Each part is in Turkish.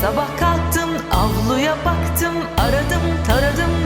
Sabah kalktım avluya baktım aradım taradım.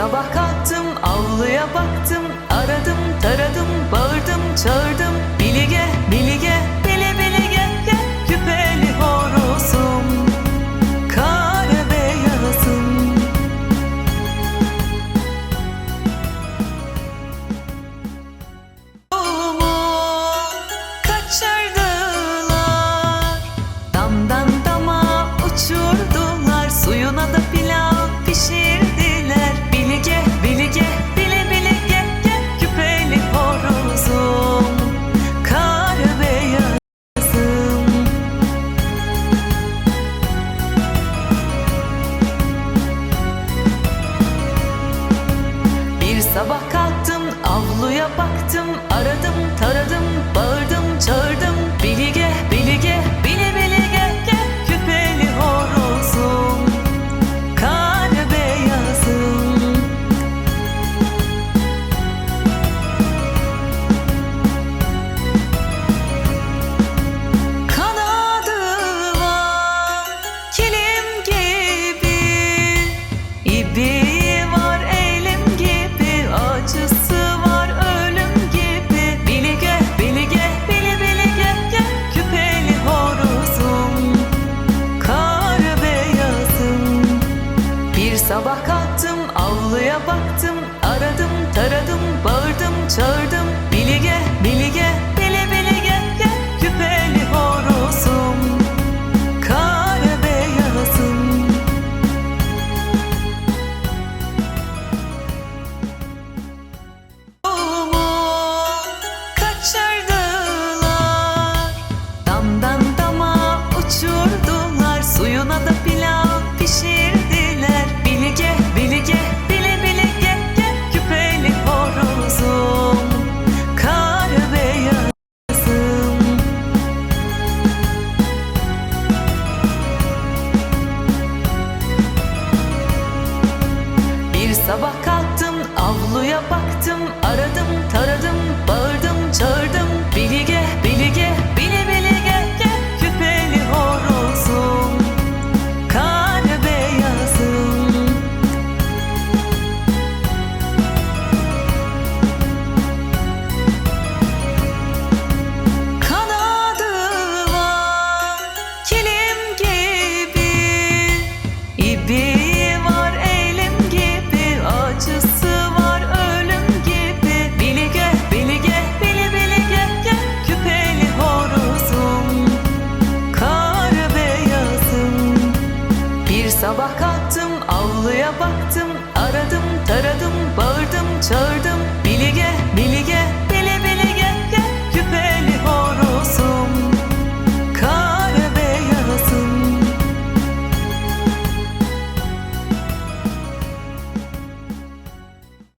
Sabah kalktım avluya baktım Aradım taradım bağırdım çağırdım. Baktım aradım sabah kalktım avluya baktım Aradım taradım bağırdım çağırdım. Bilige bilige bile bile gel Küpeli horozum. Kara beyazım. Oğumu kaçırdılar. Damdan dama uçuyor sabah